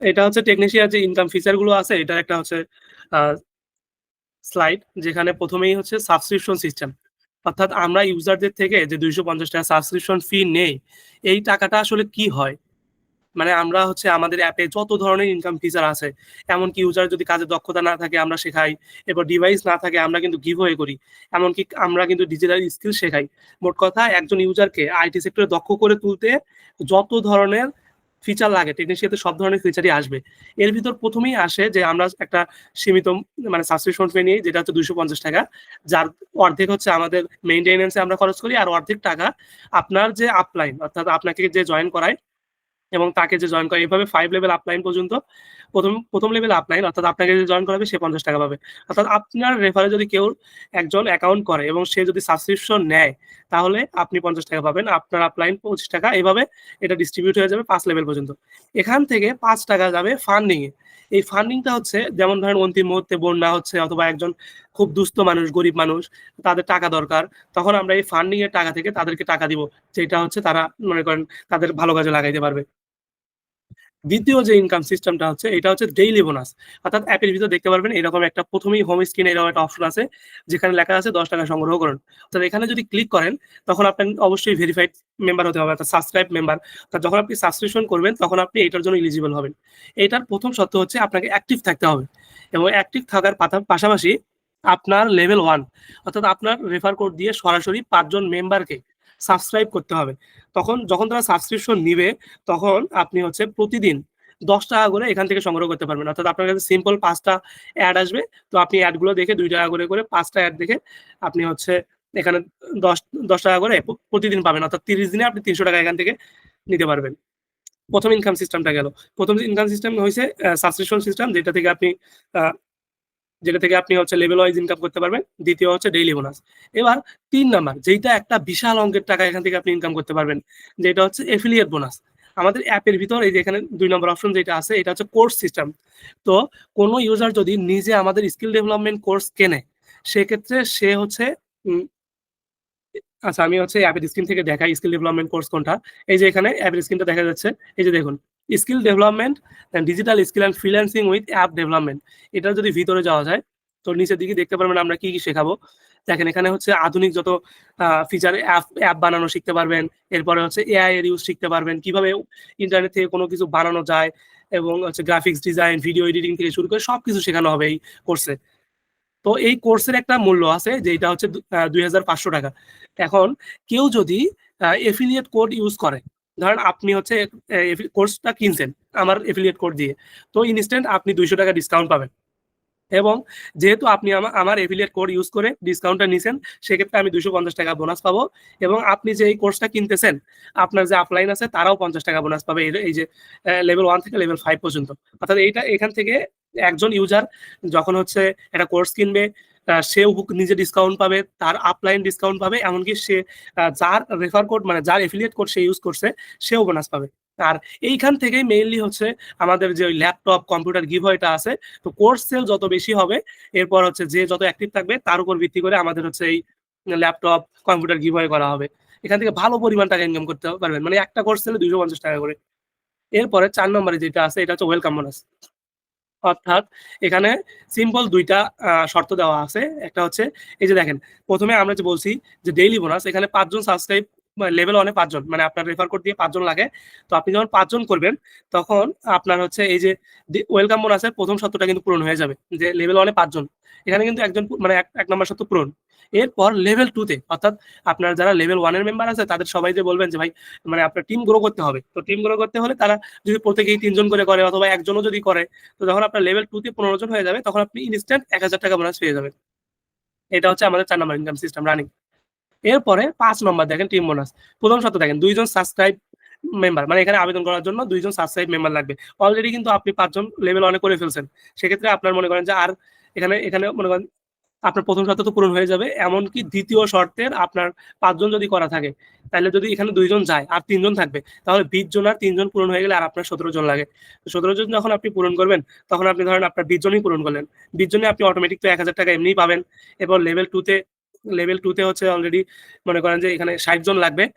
এটা হচ্ছে টেকনিশিয়ান যে ইনকাম ফিচারগুলো আছে, এটা একটা হচ্ছে স্লাইড যেখানে প্রথমেই হচ্ছে সাবস্ক্রিপশন সিস্টেম অর্থাৎ আমরা ইউজারদের থেকে যে দুইশো পঞ্চাশ টাকা সাবস্ক্রিপশন ফি নেই, এই টাকাটা আসলে কি হয়? মানে আমরা হচ্ছে আমাদের অ্যাপে যত ধরনের ইনকাম ফিচার আছে, এমনকি ইউজার যদি কাজে দক্ষতা না থাকে আমরা শেখাই, এরপর ডিভাইস না থাকে আমরা কিন্তু গিভ ওয়ে করি, এমনকি আমরা কিন্তু ডিজিটাল স্কিল শেখাই। মোট কথা একজন ইউজারকে আইটি সেক্টরে দক্ষ করে তুলতে যত ধরনের ফিচার লাগে টেকনিশিয়াতে সব ধরনের ফিচারই আসবে। এর ভিতর প্রথমেই আসে যে আমরা একটা সীমিত মানে সাবস্ক্রিপশন ফি নিয়ে যেটা হচ্ছে দুইশো পঞ্চাশ টাকা, যার অর্ধেক হচ্ছে আমাদের মেনটেনেন্সে আমরা খরচ করি, আর অর্ধেক টাকা আপনার যে আপলাইন অর্থাৎ আপনাকে যে জয়েন করায় এবং তাকে যে জয়েন করে এভাবে ফাইভ লেভেল আপলাইন পর্যন্ত, প্রথম প্রথম লেভেল আপলাইন অর্থাৎ আপনাকে যে জয়েন করাবে সে পঞ্চাশ টাকা পাবে। অর্থাৎ আপনার রেফারে যদি কেউ একজন অ্যাকাউন্ট করে এবং সে যদি সাবস্ক্রিপশন নেয়, তাহলে আপনি পঞ্চাশ টাকা পাবেন। আপনার আপলাইন পঁচিশ টাকা এভাবে এটা ডিস্ট্রিবিউট হয়ে যাবে পাঁচ লেভেল পর্যন্ত। এখান থেকে পাঁচ টাকা যাবে ফান্ডিং এ এই ফান্ডিংটা হচ্ছে, যেমন ধরেন অন্তিম মুহূর্তে বন্যা হচ্ছে, অথবা একজন খুব দুস্থ মানুষ, গরিব মানুষ, তাদের টাকা দরকার, তখন আমরা এই ফান্ডিং এর টাকা থেকে তাদেরকে টাকা দিব, যেটা হচ্ছে তারা মনে করেন তাদের ভালো কাজে লাগাইতে পারবে। দ্বিতীয় যে ইনকাম সিস্টেমটা হচ্ছে, এটা হচ্ছে ডেইলি বোনাস অর্থাৎ অ্যাপের ভিতরে দেখতে পারবেন, এরকম একটা প্রথমেই হোম স্ক্রিনে এরকম একটা অপশন আছে, যেখানে লেখা আছে দশ টাকা সংগ্রহ করুন। অর্থাৎ এখানে যদি ক্লিক করেন, তখন আপনার অবশ্যই ভেরিফাইড মেম্বার হতে হবে, অর্থাৎ সাবস্ক্রাইব মেম্বার অর্থাৎ যখন আপনি সাবস্ক্রিপশন করবেন, তখন আপনি এটার জন্য ইলিজিবল হবেন। এটার প্রথম শর্ত হচ্ছে আপনাকে অ্যাক্টিভ থাকতে হবে। এবং অ্যাক্টিভ থাকার পাশাপাশি আপনার লেভেল ওয়ান অর্থাৎ আপনার রেফার কোড দিয়ে সরাসরি পাঁচজন মেম্বারকে সাবস্ক্রাইব করতে হবে। তখন যখন তারা সাবস্ক্রিপশন নিবে, তখন আপনি হচ্ছে প্রতিদিন দশ টাকা করে এখান থেকে সংগ্রহ করতে পারবেন। অর্থাৎ আপনার কাছে সিম্পল পাঁচটা অ্যাড আসবে। তো আপনি অ্যাডগুলো দেখে দুই টাকা করে করে পাঁচটা অ্যাড দেখে আপনি হচ্ছে এখানে দশ দশ টাকা করে প্রতিদিন পাবেন। অর্থাৎ তিরিশ দিনে আপনি তিনশো টাকা এখান থেকে নিতে পারবেন। প্রথম ইনকাম সিস্টেমটা গেল। প্রথম ইনকাম সিস্টেম হয়েছে সাবস্ক্রিপশন সিস্টেম যেটা থেকে আপনি যেটা থেকে আপনি হচ্ছে লেভেল ওয়াইজ ইনকাম করতে পারবেন, দ্বিতীয় হচ্ছে ডেইলি বোনাস এবার তিন নাম্বার যেটা একটা বিশাল অঙ্কের টাকা এখান থেকে আপনি ইনকাম করতে পারবেন, যেটা হচ্ছে এফিলিয়েট বোনাস আমাদের অ্যাপের ভিতর এই যে এখানে দুই নম্বর অপশন যেটা আছে, এটা হচ্ছে কোর্স সিস্টেম তো কোনো ইউজার যদি নিজে আমাদের স্কিল ডেভেলপমেন্ট কোর্স কেনে, সেক্ষেত্রে সে হচ্ছে আচ্ছা আমি হচ্ছে অ্যাপের স্ক্রিন থেকে দেখাই স্কিল ডেভেলপমেন্ট কোর্স কোনটা। এই যে এখানে অ্যাপের স্ক্রিনটা দেখা যাচ্ছে, এই যে দেখুন skill development digital skill and freelancing with app development এটা যদি ভিতরে যাওয়া যায়, তো নিচের দিকে দেখতে পারবেন আমরা কি কি শেখাবো। দেখেন, এখানে হচ্ছে আধুনিক যত ফিচার অ্যাপ অ্যাপ বানানো শিখতে পারবেন। এরপরে হচ্ছে এআই এর ইউজ শিখতে পারবেন। কীভাবে ইন্টারনেট থেকে কোনো কিছু বানানো যায় এবং হচ্ছে গ্রাফিক্স ডিজাইন ভিডিও এডিটিং থেকে শুরু করে সব কিছু শেখানো হবে এই কোর্সে তো এই কোর্সের একটা মূল্য আছে যেটা হচ্ছে দুই হাজার পাঁচশো টাকা। এখন কেউ যদি এফিলিয়েট কোড ইউজ করে ধরেন আপনি হচ্ছে কোর্সটা কিনছেন, আমার এফিলিয়েট কোড দিয়ে, তো ইনস্ট্যান্ট আপনি দুইশো টাকা ডিসকাউন্ট পাবেন। এবং যেহেতু আপনি আমার আমার এফিলিয়েট কোড ইউজ করে ডিসকাউন্টটা নিছেন, সেক্ষেত্রে আমি দুশো পঞ্চাশ টাকা বোনাস পাবো। এবং আপনি যে এই কোর্সটা কিনতেছেন, আপনার যে আপলাইন আছে, তারাও পঞ্চাশ টাকা বোনাস পাবে এই যে লেভেল ওয়ান থেকে লেভেল ফাইভ পর্যন্ত। অর্থাৎ এইটা, এখান থেকে একজন ইউজার যখন হচ্ছে একটা কোর্স কিনবে সেও নিজে ডিসকাউন্ট পাবে, তার আপলাইন ডিসকাউন্ট পাবে, এমনকি সে যার রেফার কোড মানে যার এফিলিয়েট কোড সে ইউজ করছে, সেও বোনাস পাবে। আর এইখান থেকেই মেইনলি হচ্ছে আমাদের যে ওই ল্যাপটপ কম্পিউটার গিভ এটা আছে, তো কোর্স সেল যত বেশি হবে, এরপর হচ্ছে যে যত অ্যাক্টিভ থাকবে, তার উপর ভিত্তি করে আমাদের হচ্ছে এই ল্যাপটপ কম্পিউটার গিভ করা হবে। এখান থেকে ভালো পরিমাণ টাকা ইনকাম করতে পারবেন মানে একটা কোর্স সেলে দুইশো পঞ্চাশ টাকা করে। এরপরে চার নম্বরে যেটা আছে, এটা হচ্ছে ওয়েলকাম বোনাস অর্থাৎ এখানে সিম্পল দুইটা শর্ত দেওয়া আছে। একটা হচ্ছে, এই যে দেখেন, প্রথমে আমরা যে বলছি যে ডেইলি বোনাস এখানে পাঁচজন সাবস্ক্রাইব লেভেল ওয়ানে পাঁচজন মানে আপনার রেফার করতে দিয়ে পাঁচজন লাগে। তো আপনি যখন পাঁচজন করবেন, তখন আপনার হচ্ছে এই যে ওয়েলকাম বোনাসের প্রথম শর্তটা কিন্তু পূরণ হয়ে যাবে, যে লেভেল ওয়ানে পাঁচজন। এখানে কিন্তু একজন মানে এক নম্বর শর্ত পূরণ। এরপর লেভেল টুতে অর্থাৎ আপনার যারা লেভেল ওয়ানের মেম্বার আছে, তাদের সবাই যে বলবেন যে ভাই মানে আপনার টিম গ্রো করতে হবে। তো টিম গ্রো করতে হলে তারা যদি প্রত্যেকেই তিনজন করে করে অথবা একজনও যদি করে, তো যখন আপনার লেভেল টুতে পনেরো জন হয়ে যাবে, তখন আপনি ইনস্ট্যান্ট এক হাজার টাকা বোনাস পেয়ে যাবেন। এটা হচ্ছে আমাদের চার নম্বর ইনকাম সিস্টেম রানিং এরপরে পাঁচ নম্বর দেখেন টিম বোনাস প্রথম শর্ত দেখেন, দুইজন সাবস্ক্রাইব মেম্বার মানে এখানে আবেদন করার জন্য দুইজন সাবস্ক্রাইব মেম্বার লাগবে। অলরেডি কিন্তু আপনি পাঁচজন লেভেল অনেক করে ফেলছেন। সেক্ষেত্রে আপনার মনে করেন যে আর এখানে এখানে মনে করেন আপনার প্রথম শর্ত তো পূরণ হয়ে যাবে। এমনকি দ্বিতীয় শর্তের আপনার পাঁচজন যদি করা থাকে, তাহলে যদি এখানে দুইজন যায় আর তিনজন থাকবে, তাহলে বিশ জন আর তিনজন পূরণ হয়ে গেলে আর আপনার সতেরো জন লাগে। সতেরো জন যখন আপনি পূরণ করবেন, তখন আপনি ধরেন আপনার বিশ জনই পূরণ করলেন। বিশ জনে আপনি অটোমেটিক তো এক হাজার টাকা এমনিই পাবেন। এবার লেভেল টুতে লেভেল টুতে হচ্ছে অলরেডি মনে করেন যে এখানে ষাট জন লাগবে।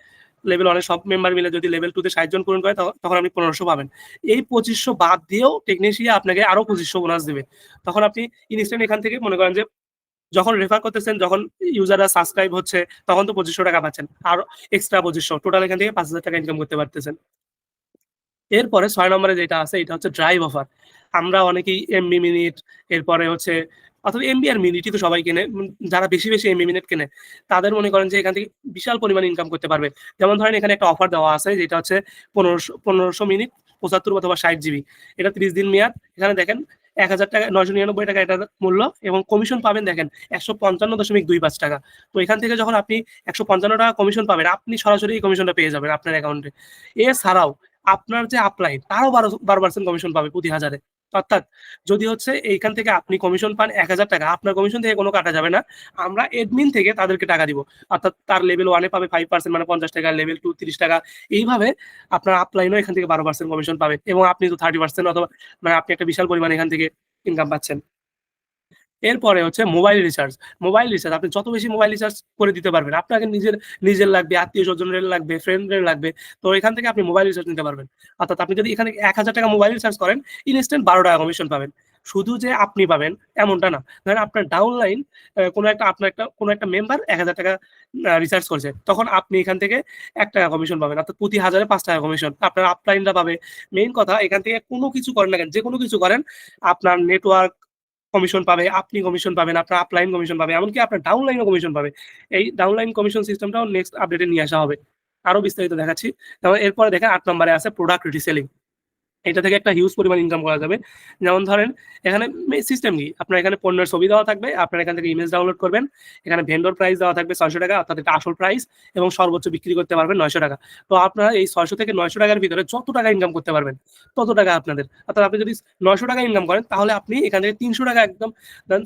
লেভেল ওয়ানের সব মেম্বার মিলে যদি লেভেল টুতে ষাট জন পূরণ করে, তখ- তখন আপনি পনেরোশো পাবেন। এই পঁচিশশো বাদ দিয়েও টেকনিশিয়া আপনাকে আরও পঁচিশশো বোনাস দেবে। তখন আপনি ইনস্ট্যান্ট এখান থেকে মনে করেন যে যখন রেফার করতেছেন, যখন ইউজাররা সাবস্ক্রাইব হচ্ছে, তখন তো পঁচিশশো টাকা পাচ্ছেন। আর এক্সট্রা পঁচিশশো টোটাল এখান থেকে পাঁচ হাজার টাকা ইনকাম করতে পারতেছেন। এরপরে ছয় নম্বরে যেটা আছে, এটা হচ্ছে ড্রাইভ অফার আমরা অনেকেই এমবি মিনিট এরপরে হচ্ছে, অথবা এমবি আর মিনিটই তো সবাই কেনে যারা বেশি বেশি এমবি মিনিট কেনে, তাদের মনে করেন যে এখান থেকে বিশাল পরিমাণ ইনকাম করতে পারবে। যেমন ধরেন এখানে একটা অফার দেওয়া আছে, যেটা হচ্ছে পনেরোশো পনেরোশো মিনিট পঁচাত্তর অথবা ষাট জিবি এটা ত্রিশ দিন মেয়াদ। এখানে দেখেন এক হাজার টাকা, নয়শো নিরানব্বই টাকা এটার মূল্য এবং কমিশন পাবেন দেখেন একশো পঞ্চান্ন দশমিক দুই পাঁচ টাকা। তো এখান থেকে যখন আপনি একশো পঞ্চান্ন টাকা কমিশন পাবেন, আপনি সরাসরি এই কমিশনটা পেয়ে যাবেন আপনার অ্যাকাউন্টে এছাড়াও আপনার যে আপলাইন তারও বারো বারো পার্সেন্ট কমিশন পাবে প্রতি হাজারে। অর্থাৎ যদি হচ্ছে এইখান থেকে আপনি কমিশন পান এক হাজার টাকা, আপনার কমিশন থেকে কোনো কাটা যাবে না। আমরা এডমিন থেকে তাদেরকে টাকা দিব। অর্থাৎ তার লেভেল ওয়ানে পাবে ফাইভ পার্সেন্ট মানে পঞ্চাশ টাকা লেভেল টু তিরিশ টাকা। এইভাবে আপনার আপলাইনও এখান থেকে বারো পার্সেন্ট কমিশন পাবে এবং আপনি তো থার্টি পার্সেন্ট অথবা মানে আপনি একটা বিশাল পরিমাণ এখান থেকে ইনকাম পাচ্ছেন। এরপরে হচ্ছে মোবাইল রিচার্জ মোবাইল রিচার্জ আপনি যত বেশি মোবাইল রিচার্জ করে দিতে পারবেন, আপনাকে নিজের নিজের লাগবে, আত্মীয় স্বজনের লাগবে ফ্রেন্ডের লাগবে, তো এখান থেকে আপনি মোবাইল রিচার্জ নিতে পারবেন। অর্থাৎ আপনি যদি এখানে এক হাজার টাকা মোবাইল রিচার্জ করেন ইনস্ট্যান্ট বারো টাকা কমিশন পাবেন। শুধু যে আপনি পাবেন, এমনটা না। ধরেন আপনার ডাউনলাইন কোনো একটা, আপনার একটা, কোনো একটা মেম্বার এক হাজার টাকা রিচার্জ করছে। তখন আপনি এখান থেকে এক টাকা কমিশন পাবেন। অর্থাৎ প্রতি হাজারে পাঁচ টাকা কমিশন আপনার আপলাইনটা পাবে। মেইন কথা, এখান থেকে কোনো কিছু করেন না কেন যে কোনো কিছু করেন, আপনার নেটওয়ার্ক কমিশন পাবে, আপনি কমিশন পাবেন, আপনার আপলাইন কমিশন পাবে, এমনকি আপনার ডাউনলাইনও কমিশন পাবে। এই ডাউনলাইন কমিশন সিস্টেমটাও নেক্সট আপডেটে নিয়ে আসা হবে। আরও বিস্তারিত দেখাচ্ছি। তারপর এরপরে দেখেন আট নম্বরে আছে প্রোডাক্ট রিসেলিং এটা থেকে একটা হিউজ পরিমাণ ইনকাম করা যাবে। যেমন ধরেন, এখানে সিস্টেম কি? আপনার এখানে পণ্যের ছবি দেওয়া থাকবে, আপনার এখান থেকে ইমেজ ডাউনলোড করবেন। এখানে ভেন্ডর প্রাইস দেওয়া থাকবে ছয়শো টাকা অর্থাৎ এটা আসল প্রাইস এবং সর্বোচ্চ বিক্রি করতে পারবেন নয়শো টাকা। তো আপনারা এই ছয়শো থেকে নয়শো টাকার ভিতরে যত টাকা ইনকাম করতে পারবেন, তত টাকা আপনাদের। অর্থাৎ আপনি যদি নয়শো টাকা ইনকাম করেন, তাহলে আপনি এখান থেকে তিনশো টাকা একদম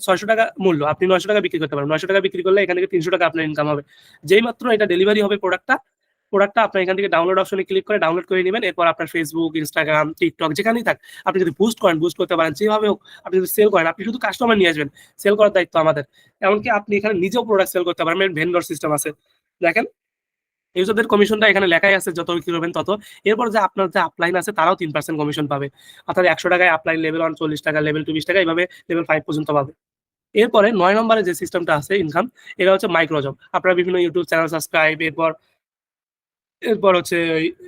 ছয়শো টাকা মূল্য, আপনি নয়শো টাকা বিক্রি করতে পারবেন। নয়শো টাকা বিক্রি করলে এখান থেকে তিনশো টাকা আপনার ইনকাম হবে। যেই মাত্র এটা ডেলিভারি হবে প্রোডাক্টটা প্রোডাক্টটা আপনার এখান থেকে ডাউনলোড অপশনে ক্লিক করে ডাউনলোড করে নেবেন। এরপর আপনার ফেসবুক ইনস্টাগ্রাম টিকটক যেখানেই থাক, আপনি যদি বুস্ট করেন বুস্ট করতে পারেন, যেভাবে হোক আপনি যদি সেল করেন, আপনি শুধু কাস্টমার নিয়ে আসবেন সেল করার দায়িত্ব আমাদের। এমনকি আপনি এখানে নিজেও প্রোডাক্ট সেল করতে পারবেন ভেন্ডর সিস্টেম আছে। দেখেন ইউজারদের কমিশনটা এখানে লেখাই আছে, যত বিক্রি করবেন তত। এরপর যে আপনার যে আপলাইন আছে, তারাও তিন পার্সেন্ট কমিশন পাবে। অর্থাৎ একশো টাকায় আপলাইন লেভেল ওয়ান চল্লিশ টাকা লেভেল টু বিশ টাকা, এইভাবে লেভেল ফাইভ পর্যন্ত পাবে। এরপরে নয় নম্বরে যে সিস্টেমটা আছে ইনকাম এটা হচ্ছে মাইক্রোজব আপনারা বিভিন্ন ইউটিউব চ্যানেল সাবস্ক্রাইব এরপর এরপর হচ্ছে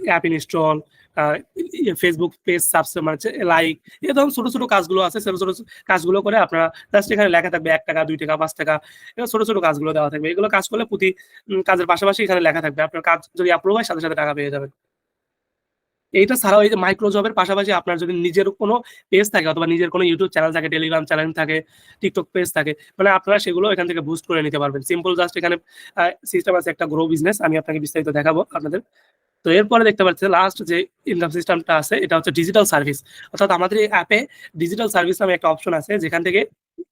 app install Facebook page subscribe মানে লাইক এ ধরুন ছোটো ছোটো কাজগুলো আছে, ছোটো ছোটো কাজগুলো করে আপনারা জাস্ট এখানে লেখা থাকবে এক টাকা, দুই টাকা, পাঁচ টাকা ছোটো ছোটো কাজগুলো দেওয়া থাকবে। এগুলো কাজ করলে প্রতি কাজের পাশাপাশি এখানে লেখা থাকবে। আপনার কাজ যদি অ্যাপ্রুভ হয়, সাথে সাথে টাকা পেয়ে যাবেন। এইটা ছাড়াও এই যে মাইক্রো জবের পাশাপাশি আপনার যদি নিজের কোনো পেজ থাকে অথবা নিজের কোনো ইউটিউব চ্যানেল থাকে টেলিগ্রাম চ্যানেল থাকে টিকটক পেজ থাকে মানে আপনারা সেগুলো এখান থেকে বুস্ট করে নিতে পারবেন। সিম্পল জাস্ট এখানে সিস্টেম আছে একটা গ্রো বিজনেস আমি আপনাকে বিস্তারিত দেখাবো আপনাদের। তো এরপরে দেখতে পাচ্ছি লাস্ট যে ইনকাম সিস্টেমটা আছে, এটা হচ্ছে ডিজিটাল সার্ভিস অর্থাৎ আমাদের এই অ্যাপে ডিজিটাল সার্ভিস নামে একটা অপশন আছে, যেখান থেকে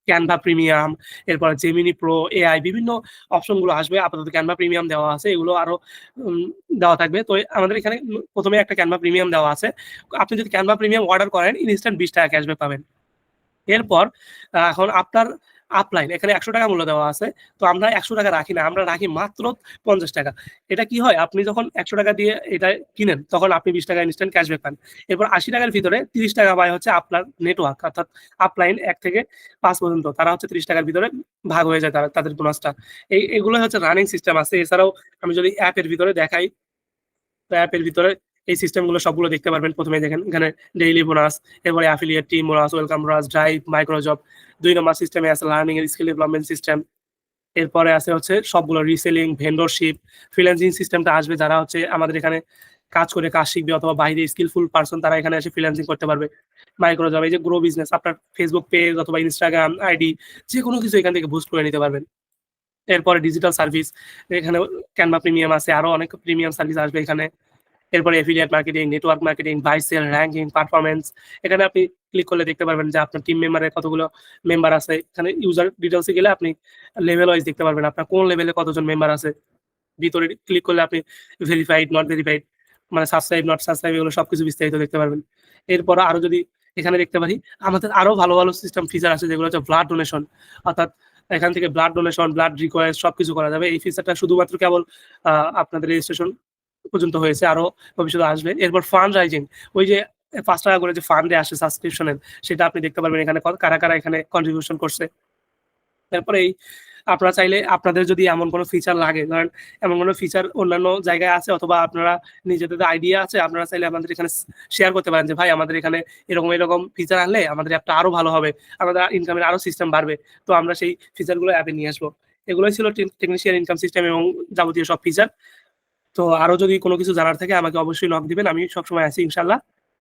ক্যানভা প্রিমিয়াম এরপর জেমিনি প্রো এআই বিভিন্ন অপশনগুলো আসবে। আপাতত ক্যানভা প্রিমিয়াম দেওয়া আছে, এগুলো আরও দেওয়া থাকবে। তো আমাদের এখানে প্রথমে একটা ক্যানভা প্রিমিয়াম দেওয়া আছে। আপনি যদি ক্যানভা প্রিমিয়াম অর্ডার করেন ইনস্ট্যান্ট বিশ টাকা ক্যাশব্যাক পাবেন। এরপর এখন আপনার আপলাইন এখানে একশো টাকা মূল্য দেওয়া আছে। তো আমরা একশো টাকা রাখি না, আমরা রাখি মাত্র পঞ্চাশ টাকা। এটা কি হয়? আপনি যখন একশো টাকা দিয়ে এটা কিনেন, তখন আপনি বিশ টাকা ইনস্ট্যান্ট ক্যাশব্যাক পান। এরপর আশি টাকার ভিতরে তিরিশ টাকা পায় হচ্ছে আপনার নেটওয়ার্ক অর্থাৎ আপলাইন এক থেকে পাঁচ পর্যন্ত। তারা হচ্ছে তিরিশ টাকার ভিতরে ভাগ হয়ে যায় তারা, তাদের বোনাসটা এই এগুলো হচ্ছে রানিং সিস্টেম আছে। এছাড়াও আমি যদি অ্যাপের ভিতরে দেখাই অ্যাপের ভিতরে এই সিস্টেমগুলো সবগুলো দেখতে পারবেন। প্রথমে দেখেন এখানে ডেইলি বোনাস এরপরে affiliate team bonus welcome bonus drive micro job দুই নম্বর সিস্টেমে আছে লার্নিং এর স্কিল ডেভেলপমেন্ট সিস্টেম এরপরে আছে হচ্ছে সবগুলো রিসেলিং ভেন্ডরশিপ ফ্রিল্যান্সিং সিস্টেমটা আসবে। যারা হচ্ছে আমাদের এখানে কাজ করে, কাজ শিখবে অথবা বাইরে স্কিলফুল পার্সন তারা এখানে এসে ফ্রিল্যান্সিং করতে পারবে। মাইক্রোজব এই যে গ্রো বিজনেস আপনার ফেসবুক পেজ অথবা ইনস্টাগ্রাম আইডি যে কোনো কিছু এখান থেকে বুস্ট করে নিতে পারবেন। এরপরে ডিজিটাল সার্ভিস এখানে ক্যানভা প্রিমিয়াম আছে, আরও অনেক প্রিমিয়াম সার্ভিস আসবে এখানে। এরপরে affiliate marketing network marketing buy sell ranking performance এখানে আপনি ক্লিক করলে দেখতে পারবেন যে আপনার টিম মেম্বারের কতগুলো মেম্বার আছে। এখানে ইউজার ডিটেলসে গেলে আপনি লেভেল ওয়াইজ দেখতে পারবেন আপনার কোন লেভেলে কতজন মেম্বার আছে। ভিতরে ক্লিক করলে আপনি ভেরিফাইড নট ভেরিফাইড মানে সাবস্ক্রাইব নট সাবস্ক্রাইব এগুলো সবকিছু বিস্তারিত দেখতে পারবেন। এরপর আরও যদি এখানে দেখতে পারি, আমাদের আরও ভালো ভালো সিস্টেম ফিচার আছে যেগুলো হচ্ছে ব্লাড ডোনেশন অর্থাৎ এখান থেকে ব্লাড ডোনেশন ব্লাড রিকোয়েস্ট সবকিছু করা যাবে। এই ফিচারটা শুধুমাত্র কেবল আপনাদের রেজিস্ট্রেশন পর্যন্ত হয়েছে, আরও ভবিষ্যতে আসবে। এরপর ফান্ড রাইজিং ওই যে পাঁচ টাকা করে যে ফান্ডে আসে সাবস্ক্রিপশনের সেটা আপনি দেখতে পারবেন এখানে কারা কারা এখানে কন্ট্রিবিউশন করছে। তারপরে এই, আপনারা চাইলে আপনাদের যদি এমন কোনো ফিচার লাগে, ধরেন এমন কোনো ফিচার অন্যান্য জায়গায় আছে অথবা আপনারা নিজেদের আইডিয়া আছে, আপনারা চাইলে আমাদের এখানে শেয়ার করতে পারেন যে, ভাই, আমাদের এখানে এরকম এরকম ফিচার আনলে আমাদের অ্যাপটা আরও ভালো হবে, আমাদের ইনকামের আরও সিস্টেম বাড়বে। তো আমরা সেই ফিচারগুলো অ্যাপে নিয়ে আসব। এগুলোই ছিল টেকনিশিয়ান ইনকাম সিস্টেম এবং যাবতীয় সব ফিচার তো আরও যদি কোনো কিছু জানার থাকে, আমাকে অবশ্যই নক দিবেন। আমি সবসময় আছি, ইনশাল্লাহ।